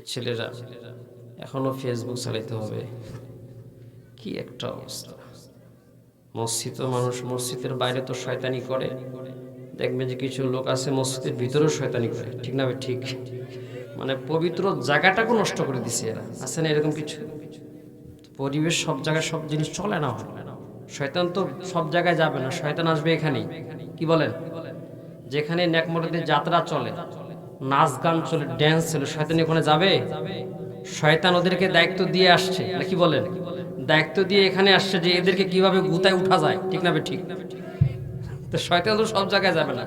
ছেলেরা এখনও ফেসবুক চালাইতে হবে। কি একটা অবস্থা। মসজিদ মানুষ, মসজিদের বাইরে তো শয়তানি করে। দেখবেন যে কিছু লোক আছে মসজিদের ভিতরেও শয়তানি করে। ঠিক না ঠিক। মানে পবিত্র জায়গাটাকে নষ্ট করে দিছে এরা। আছে না এরকম কিছু? পরিবেশ সব জায়গায় সব জিনিস চলে না শয়তান তো সব জায়গায় যাবে না। শয়তান আসবে এখানেই। কি বলেন? যেখানে নেকমরদের যাত্রা চলে। নাচ গান চলে ড্যান্স চলে, শয়তান ওখানে যাবে? শয়তান ওদেরকে দায়িত্ব দিয়ে আসছে। নাকি বলেন? দায়িত্ব দিয়ে এখানে আসছে যে এদেরকে কীভাবে গুতায় উঠা যায়, ঠিক না ঠিক তো শয়তান তো সব জায়গায় যাবে না।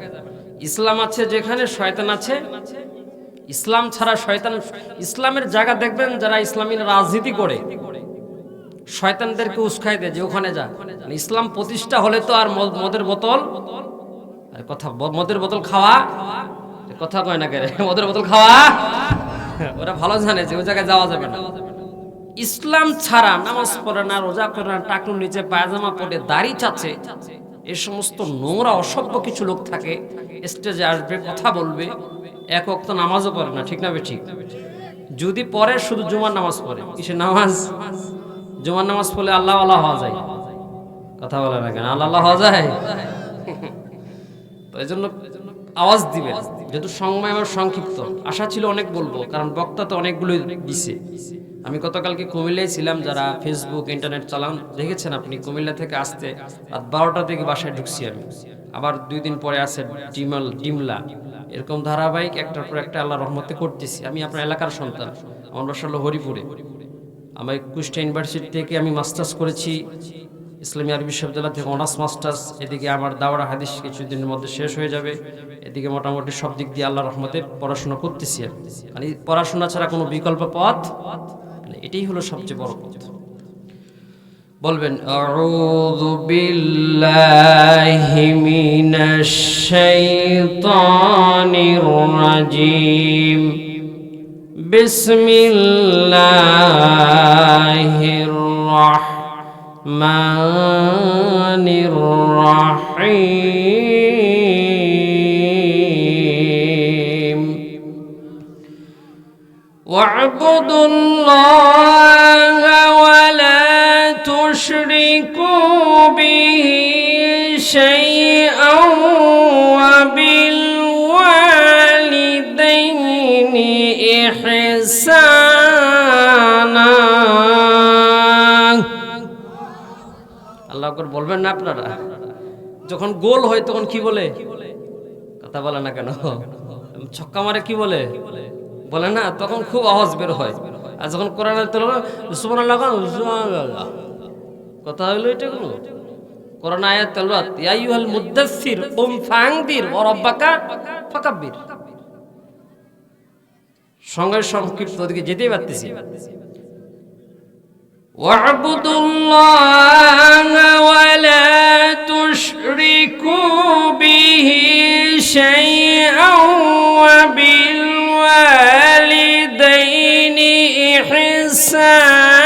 ইসলাম আছে যেখানে শয়তান আছে। ইসলাম ছাড়া শয়তান, ইসলামের জায়গা দেখবেন যারা ইসলামী রাজনীতি করে, শয়তানদেরকে উস্কাই দেয় যে ওখানে যা। মানে ইসলাম প্রতিষ্ঠা হলে তো আর মদ- মদের বোতল, আর কথা মদের বোতল খাওয়া কথা কয় না কেরে মদের বোতল খাওয়া? ওরা ভালো জানে যে ওই জায়গায় যাওয়া যাবে না। ইসলাম ছাড়া নামাজ পড়ে না, রোজা করে না টাকুর নিচে পায়জামা পরে দাড়ি চাচ্ছে, এ সমস্ত নোংরা, অসভ্য কিছু লোক থাকে স্টেজে আসবে, কথা বলবে, এক অক্ত নামাজও পড়ে না, ঠিক না বে ঠিক যদি পরে শুধু জুমার নামাজ পড়ে। কিসে নামাজ? জুমার নামাজ পড়লে আল্লাহ আল্লাহ হওয়া যায়। কথা বলে না কেন? আল্লাহ হওয়া যায়? এই জন্য আওয়াজ দিবেন, যেহেতু সময় আমার সংক্ষিপ্ত। আশা ছিল অনেক বলব, কারণ বক্তা তো অনেকগুলো দিছে। আমি গতকালকে কুমিল্লায় ছিলাম, যারা ফেসবুক ইন্টারনেট চালান, দেখেছেন আপনি, কুমিল্লা থেকে আসতে রাত বারোটা থেকে বাসায় ঢুকছি আমি। আবার দুই দিন পরে আছে ডিমাল, ডিমলা। এরকম ধারাবাহিক একটার পর একটা আল্লাহ রহমতে করতেছি। আমি আপনার এলাকার সন্তান, আমার বাসা হলো হরিপুরে। আমার কুষ্টা ইউনিভার্সিটি থেকে আমি মাস্টার্স করেছি। ইসলামী আরবি বিশ্ববিদ্যালয় থেকে অনার্স, মাস্টার্স, এদিকে আমার দাওরা হাদিস কিছুদিনের মধ্যে শেষ হয়ে যাবে। এদিকে মোটামুটি সব দিক দিয়ে আল্লাহ রহমতে পড়াশোনা করতেছি আমি মানে পড়াশোনা ছাড়া কোনো বিকল্প পথ? নেই। এটাই হলো সবচেয়ে বড় পথ। বলবেন, আউযু বিল্লাহি মিনাশ বিসমিল্লাহির রাহমানির الرحمن الرحيم. واعبدوا الله ولا تشركوا به شيئا وبالوالدين إحسانا. করে বলবেন না আপনারা? যখন গোল হয় তখন কি বলে? কথা বলে না কেন? ছক্কা মারে কি বলে? বলে না, তখন খুব আওয়াজ বের হয়। আর যখন সুবহান কথা হইল এটা কোনো? কোরআন আয়াত ইয়া আইয়ুহাল মুদাসসির, কুম ফাংদির ফাকাব্বির। সংক্ষিপ্ত যেতেই পারতেছি। واعبدوا الله ولا تشركوا به شيئا وبالوالدين إحسانا.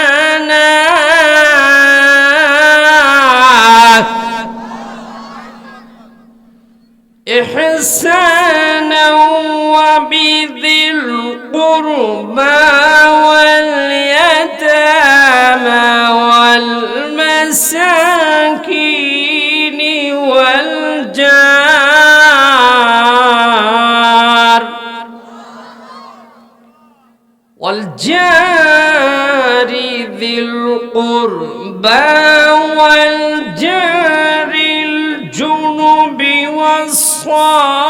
إحسانا وبذي القربى واليتامى والمساكين والجار. والجار ذي القربى والجار الجنب والصاحب.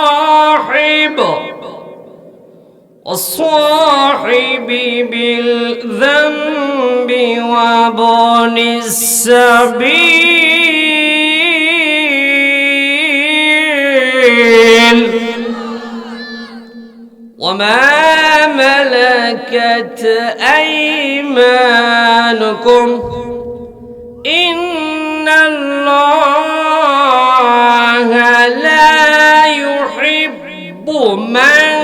والصاحب بالذنب وابن السبيل. وما ملكت أيمانكم إن الله لا يحب من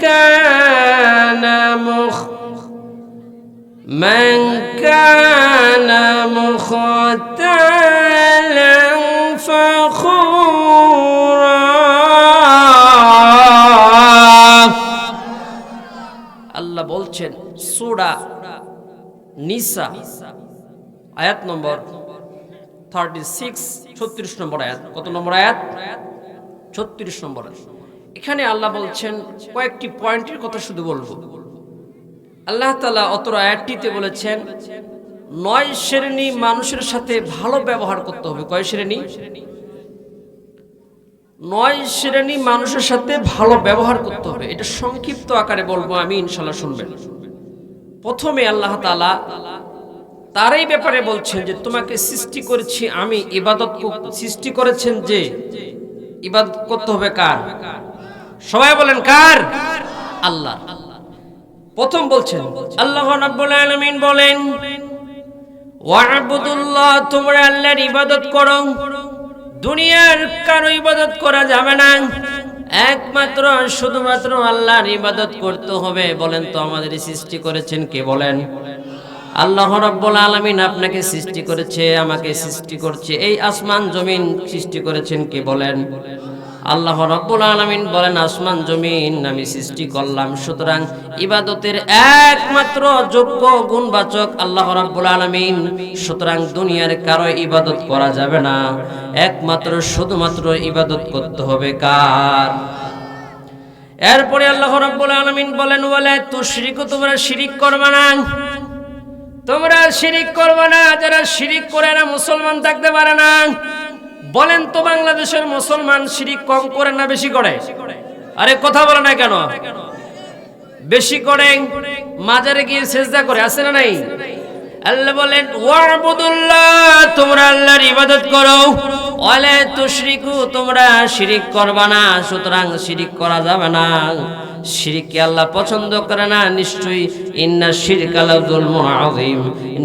كان مخ من كان مختالا فخورا আল্লাহ বলছেন সুরা নিসা আয়াত নম্বর থার্টি সিক্স ছত্রিশ নম্বর আয়াত কত নম্বর আয়াত ছত্রিশ নম্বর আয়াত। এখানে আল্লাহ বলছেন কয়েকটি পয়েন্টের কথা শুধু বলবো আল্লাহ তালা অতর আয়াতটিতে বলেছেন, নয় শ্রেণি মানুষের সাথে ভালো ব্যবহার করতে হবে। কয় শ্রেণি? নয় শ্রেণি মানুষের সাথে ভালো ব্যবহার করতে হবে। এটা সংক্ষিপ্ত আকারে বলব আমি ইনশাল্লাহ শুনবেন। প্রথমে আল্লাহ তালা তারই ব্যাপারে বলছেন যে, তোমাকে সৃষ্টি করেছি আমি, ইবাদত সৃষ্টি করেছেন যে, ইবাদত করতে হবে কার? সবাই বলেন কার? আল্লাহ প্রথম বলছেন, আল্লাহ রাব্বুল আলামিন বলেন, ওয়াবুদুল্লাহ, তোমরা আল্লাহর ইবাদত করো। দুনিয়ার কারও ইবাদত করা যাবে না। একমাত্র, শুধুমাত্র আল্লাহর ইবাদত করতে হবে বলেন তো আমাদের সৃষ্টি করেছেন কে বলেন? আল্লাহ রাব্বুল আলামিন আপনাকে সৃষ্টি করেছে, আমাকে সৃষ্টি করছে, এই আসমান জমিন সৃষ্টি করেছেন কে বলেন? আল্লাহ রাব্বুল আলামিন বলেন, আসমান, জমিন আমি সৃষ্টি করলাম। সুতরাং ইবাদতের একমাত্র যোগ্য গুণবাচক আল্লাহ রাব্বুল আলামিন। সুতরাং দুনিয়ার কারও ইবাদত করা যাবে না। একমাত্র, শুধুমাত্র ইবাদত করতে হবে কার? এরপরে আল্লাহ রাব্বুল আলামিন বলেন, ওয়ালা তুশরিকু, তোমরা শিরিক করবে না। তোমরা শিরিক করবে না, যারা শিরিক করে না, মুসলমান থাকতে পারে না। বলেন তো বাংলাদেশের মুসলমান শিরিক কম করে না বেশি করে? আরে কথা বলে না কেন? বেশি করে মাজারে গিয়ে সেজদা করে, আছে না নাই? আল্লাহ বলেন, ওয়াবুদুল্লাহ, তোমরা আল্লাহর ইবাদত করো। তুশরিকু, তোমরা শিরিক করবা না, সুতরাং শিরিক করা যাবে না। শিরিককে আল্লাহ পছন্দ করে না, নিশ্চয়ই ইন্না শিরক আলা আযীম।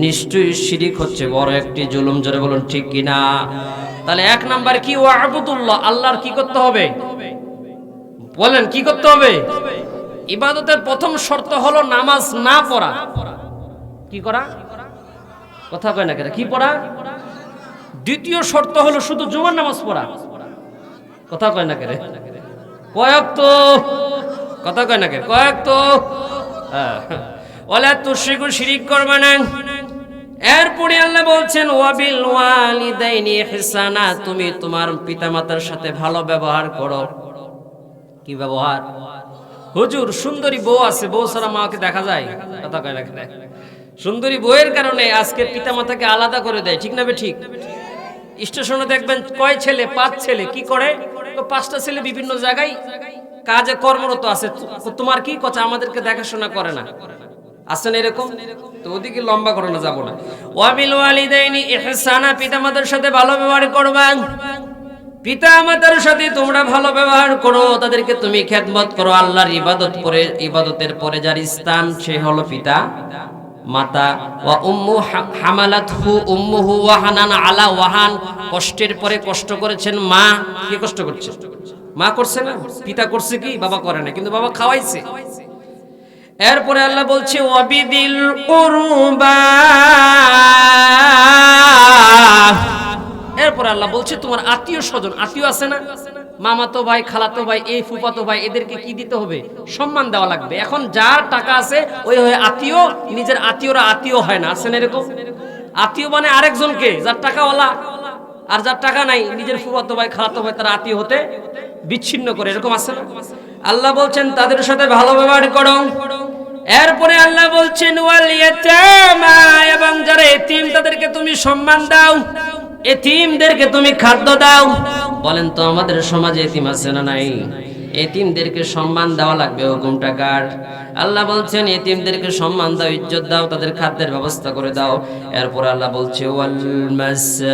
নিশ্চয়ই শিরিক হচ্ছে বড় একটি জুলুম, জোরে বলুন ঠিক কি না তাহলে এক নাম্বার কি? ওয়াবুদুল্লাহ আল্লাহর কি করতে হবে? বলেন, কি করতে হবে? ইবাদতের প্রথম শর্ত হলো নামাজ না পড়া। কি করা? কথা কয় না কেন? কি পড়া? দ্বিতীয় শর্ত হলো শুধু জুমার নামাজ পড়া। কথা কয় না কেরে কয়েক তো কথা কয় না কে কয়েক তো হ্যাঁ। ওলা তুশরিকু শিরিক করবে না। এরপরে আল্লাহ বলছেন, ওয়াবিল ওয়ালিদাইনি ইহসানা তুমি তোমার পিতামাতার সাথে ভালো ব্যবহার করো। কি ব্যবহার? হুজুর, সুন্দরী বউ আছে, বউ ছাড়া মাকে দেখা যায়? কথা কয় কেন? সুন্দরী বউয়ের কারণে আজকে পিতামাতাকে আলাদা করে দেয়, ঠিক না বে ঠিক? স্টেশনে দেখবেন কয় ছেলে, পাঁচ ছেলে, কি করে? তো পাঁচটা ছেলে বিভিন্ন জায়গায় কাজে কর্মরত আছে। তোমার কি কথা? আমাদেরকে দেখাশোনা করে না। আছেন এরকম? তো ওদিকে লম্বা করে না যাব না। ওয়াবিল ওয়ালিদাইনি ইহসানা পিতামাতার সাথে ভালো ব্যবহার করবা। পিতা মাতার সাথে তোমরা ভালো ব্যবহার করো, তাদেরকে তুমি খেদমত করো, আল্লাহর ইবাদত করে, ইবাদতের পরে যার স্থান সে হলো পিতা মাতা। ওয়া উম্মু হামালাতহু উম্মুহু ওয়াহানান আলা ওয়াহান। কষ্টের পরে কষ্ট করেছেন মা। কি কষ্ট করছে? মা করছে না? পিতা করছে কি? বাবা করে না। কিন্তু বাবা খাওয়াইছে। এরপরে আল্লাহ বলছে কুরবা এরপরে আল্লাহ বলছে, তোমার আত্মীয় স্বজন, আত্মীয় আছে না? মামাতো ভাই, খালাতো ভাই, এই ফুফাতো ভাই, এদেরকে কি দিতে হবে? সম্মান দেওয়া লাগবে। এখন যার টাকা আছে, ওই হয়ে আত্মীয়, নিজের আত্মীয়রা আত্মীয় হয় না। আছেন এরকম? আত্মীয় মানে আরেকজনকে, যার টাকাওয়ালা। আর যার টাকা নাই, নিজের ফুফাতো ভাই, খালাতো ভাই, তারা আত্মীয় হতে বিচ্ছিন্ন করে। এরকম আছে না? আল্লাহ বলছেন, তাদের সাথে ভালো ব্যবহার করো। এরপরে আল্লাহ বলছেন এবং যারা এতিম, তাদেরকে তুমি সম্মান দাও। এতিমদেরকে তুমি খাদ্য দাও। বলেন তো, আমাদের সমাজে এতিম আছে না নাই? এতিমদেরকে সম্মান দেওয়া লাগবে হুকুম টাকার আল্লাহ বলছেন, এতিমদেরকে সম্মান দাও, ইজ্জত দাও, তাদের খাদ্যের ব্যবস্থা করে দাও। এরপর আল্লাহ বলছে, ওয়াল মাসাকিন।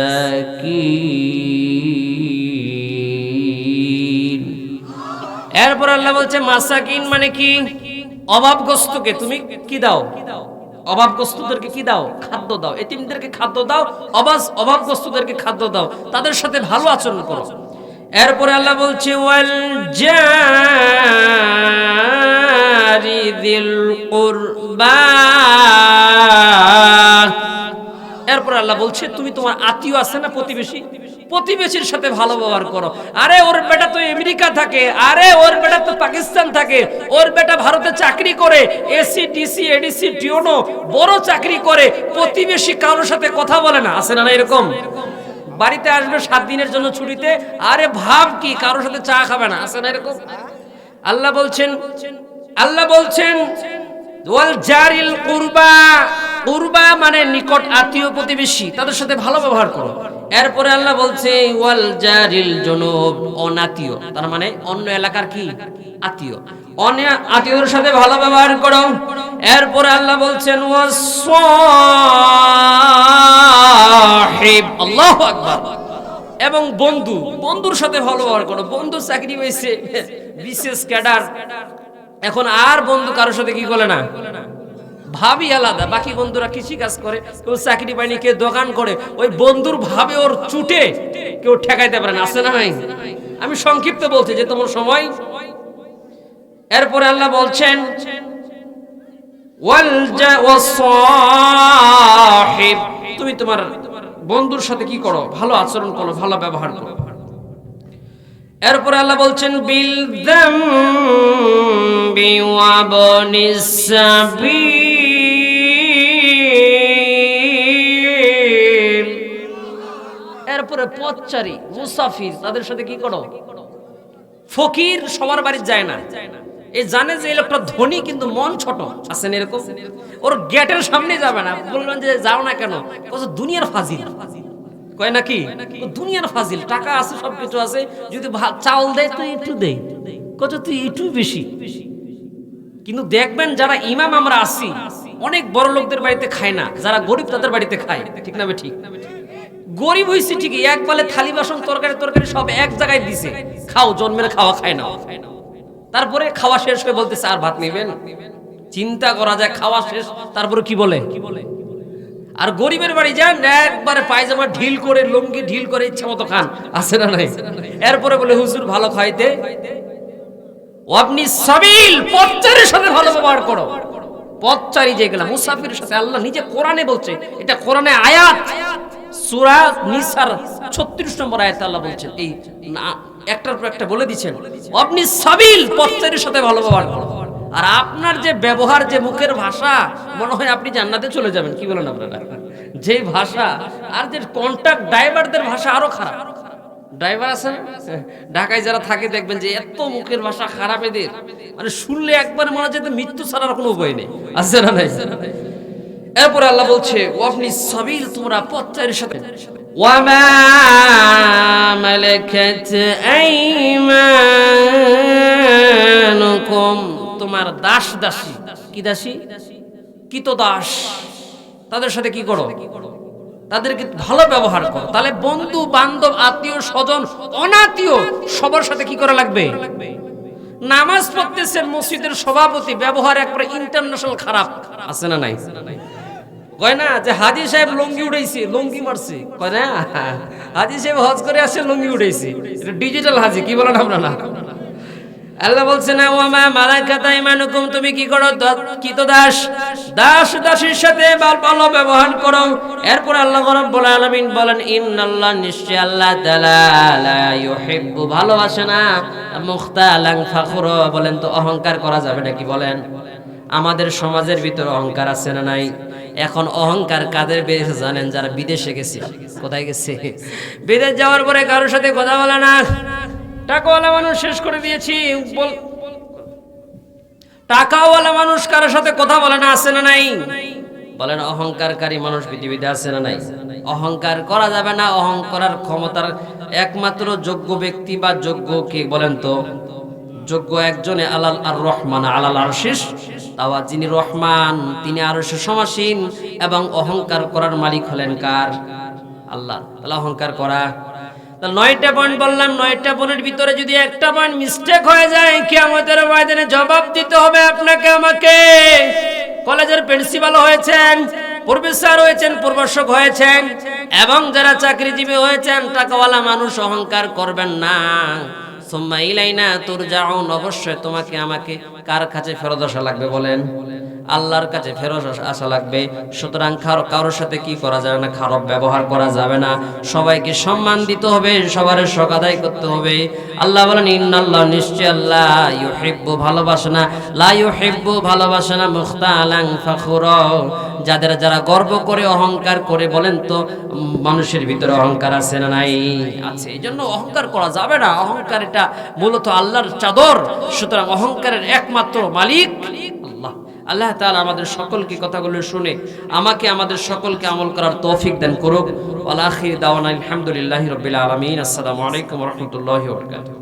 এরপর আল্লাহ বলছে, মাসাকিন মানে কি? অভাবগ্রস্তকে তুমি কি দাও? অভাবগ্রস্তদেরকে কি দাও? খাদ্য দাও। এতিমদেরকে খাদ্য দাও, অবাস অভাবগ্রস্তদেরকে খাদ্য দাও। তাদের সাথে ভালো আচরণ করো। এরপরে আল্লাহ বলছে, ওয়াল জারি দিল কুরবা এরপর আল্লাহ বলছে, তুমি তোমার আত্মীয় আছে না প্রতিবেশী? প্রতিবেশীর সাথে ভালো ব্যবহার করো। আরে, ওর বেটা তো আমেরিকা থাকে। আরে, ওর বেটা তো পাকিস্তান থাকে। ওর বেটা ভারতে চাকরি করে। এসি ডিসি এডিসি টিওনো বড় চাকরি করে। প্রতিবেশী কারোর সাথে কথা বলে না। আছে না না এরকম? বাড়িতে আসবে সাত দিনের জন্য ছুটিতে। আরে, ভাব কি, কারোর সাথে চা খাবে না? আছে না এরকম? আল্লাহ বলছেন আল্লাহ বলছেন, ওয়াল জারিল কুরবা কুরবা মানে নিকট আত্মীয় প্রতিবেশী, তাদের সাথে ভালো ব্যবহার করো। এরপরে আল্লাহ বলছে, ওয়াল জারিল জনুব অনাত্মীয় তার মানে অন্য এলাকার কি? আত্মীয়। অন্য আত্মীয়দের সাথে ভালো ব্যবহার করো। এরপরে আল্লাহ বলছেন আল্লাহু আকবার। এবং বন্ধু, বন্ধুর সাথে ভালো ব্যবহার করো। বন্ধু চাকরি হয়েছে, বিশেষ ক্যাডার। এখন আর বন্ধু কারোর সাথে কি করে না? ভাবি আলাদা। বাকি বন্ধুরা কৃষি কাজ করে, কেউ চাকরি পায়নি, কেউ দোকান করে, ওই বন্ধুর ভাবে ওর চুটে কেউ ঠেকাইতে পারে না, আছে না নাই? আমি সংক্ষিপ্ত বলছি, যে তোমার সময়। এরপরে আল্লাহ বলছেন তুমি তোমার বন্ধুর সাথে কি করো? ভালো আচরণ করো, ভালো ব্যবহার করো। এরপরে আল্লাহ বলছেন, বিল দামবি ওয়া এরপরে পথচারী, মুসাফির, তাদের সাথে কি করো? ফকির সবার বাড়ি যায় না। এই জানে যে লোকটা ধনী, কিন্তু মন ছোট। আছেন এরকম? ওর গেটের সামনে যাবে না। বললেন যে যাও না কেন? দুনিয়ার ফাজিল। কয় নাকি? দুনিয়ার ফাজিল। টাকা আছে, সবকিছু আছে। যদি চাউল দেয়, তুই একটু দেই কত তুই একটু বেশি। কিন্তু দেখবেন যারা ইমাম আমরা আসি অনেক বড় লোকদের বাড়িতে খায় না। যারা গরিব তাদের বাড়িতে খায়। ঠিক না ঠিক? গরিব হইছে ঠিকই, এক বলে থালি বাসন, তরকারি তরকারি সব এক জায়গায় দিছে। খাও জন্মের খাওয়া খায় না। তারপরে খাওয়া শেষ হয়ে বলতেছে, আর ভাত নেবেন? চিন্তা করা যায়, খাওয়া শেষ, তারপরে কি বলে? আর গরিবের বাড়ি যান, একবারে পায়জামা ঢিল করে, লুঙ্গি ঢিল করে ইচ্ছা মতো খান। আছে না নাই? এরপরে বলে, হুজুর, ভালো খাইতে। আপনি সাবিল, পথচারীর সাথে ভালো ব্যবহার করো। পথচারী যেগুলা মুসাফিরের সাথে আল্লাহ নিজে কোরআনে বলছে, এটা কোরআনে আয়াত। সূরা নিসার 36 নম্বর আয়াতে আল্লাহ বলছেন, এই একটার পর একটা বলে দিচ্ছেন, আপনি সাবিল, পথচারীর সাথে ভালো ব্যবহার আর আপনার যে ব্যবহার, যে মুখের ভাষা, মনে হয় আপনি জান্নাতে চলে যাবেন, কি বলেন আপনারা? যে ভাষা, আর যে কন্ট্রাক্ট ড্রাইভারদের ভাষা আরও খারাপ। ড্রাইভার আছে ঢাকায় যারা থাকে, দেখবেন যে এত মুখের ভাষা খারাপ এদের। মানে শুনলে একবার মনে হয় যে মৃত্যু ছাড়ার কোনো উপায় নেই। আছে না নাই? এরপরে আল্লাহ বলছে ও আপনি সাবিল তোমরা পথচারীর সাথে। ওয়ামা মালাকাত আইমানুকুম। তোমার দাস দাসী। কি দাসী? কিত দাস তাদের সাথে কি করো? তাদেরকে ভালো ব্যবহার করো। তাহলে বন্ধু বান্ধব আত্মীয় স্বজন অনাত্মীয় সবার সাথে কি করা লাগবে? নামাজ পড়তেছেন মসজিদের সভাপতি ব্যবহার একবারে ইন্টারন্যাশনাল খারাপ। আছে না নাই? কয় না যে হাজি সাহেব লুঙ্গি উড়াইছে, লুঙ্গি মারছে। কয় না? হাজি সাহেব হজ করে আসে, লুঙ্গি উড়াইছে। এটা ডিজিটাল হাজি, কি বলেন না আল্লাহ বলছে, না ওয়ামা মালাকাতা ইমানুকুম, তুমি কি করো? কি দাস? দাস দাসীর সাথে ভাল- ব্যবহার করো। এরপর আল্লাহ রাব্বুল আলামিন বলেন, ইন্নাল্লাহ নিশ্চয় আল্লাহ তাআলা লা ইউহিব্বু ভালোবাসে না? মুখতালাং ফাখর, বলেন তো, অহংকার করা যাবে নাকি বলেন? আমাদের সমাজের ভিতর অহংকার আছে না নাই? এখন অহংকার কাদের বেড়েছে জানেন যারা বিদেশে গেছে? কোথায় গেছে? বিদেশ যাওয়ার পরে কারোর সাথে কথা বলে না। টাকাওয়ালা মানুষ শেষ করে দিয়েছি টাকাওয়ালা মানুষ কারোর সাথে কথা বলে না, আছে না নাই? বলেন, অহংকারকারী মানুষ পৃথিবীতে আছে না নাই? অহংকার করা যাবে না অহংকার ক্ষমতার একমাত্র যোগ্য ব্যক্তি বা যোগ্য কে বলেন তো? যোগ্য একজনে আলাল আর রহমান, আলাল আরশিস। তাওয়া যিনি রহমান, তিনি আরশে সমাসীন এবং অহংকার করার মালিক হলেন কার? আল্লাহ। তাহলে অহংকার করা। নয়টা পয়েন্ট বললাম, নয়টা পয়েন্টের ভিতরে যদি একটা পয়েন্ট মিস্টেক হয়ে যায় কি আমাদের ময়দানে জবাব দিতে হবে আপনাকে, আমাকে। কলেজের প্রিন্সিপাল হয়েছেন প্রফেসর হয়েছেন, প্রভাষক হয়েছেন, এবং যারা চাকরিজীবী হয়েছেন, টাকাওয়ালা মানুষ অহংকার করবেন না। সোম্মা ইলাইনা তোর যাওন অবশ্যই তোমাকে, আমাকে। কার কাছে ফেরত আসা লাগবে বলেন? আল্লাহর কাছে ফেরত আস- লাগবে। সুতরাং কারও কারোর সাথে কি করা যাবে না খারাপ ব্যবহার করা যাবে না। সবাইকে সম্মান দিতে হবে, সবার শোক আদায় করতে হবে। আল্লাহ বলেন, ইন্নাল্লাহ নিশ্চয় আল্লাহ ইউহিব্বু ভালোবাসে না লা ইউহিব্বু ভালোবাসে না মুখতালাং ফাখুরা। যাদের যারা গর্ব করে, অহংকার করে বলেন তো, মানুষের ভিতরে অহংকার আছে না নাই? আছে এই জন্য অহংকার করা যাবে না। অহংকার এটা মূলত আল্লাহর চাদর। সুতরাং অহংকারের একমাত্র মালিক আল্লাহ তাআলা আমাদের সকলকে কথাগুলো শুনে আমাকে, আমাদের সকলকে আমল করার তৌফিক দেন করুক। আল্লাহ দাওয়ান আলহামদুলিল্লাহ আলহামদুলিল্লাহি আলমিন। আসসালামু আলাইকুম রহমতুল্লাহ বারাকাতুহু।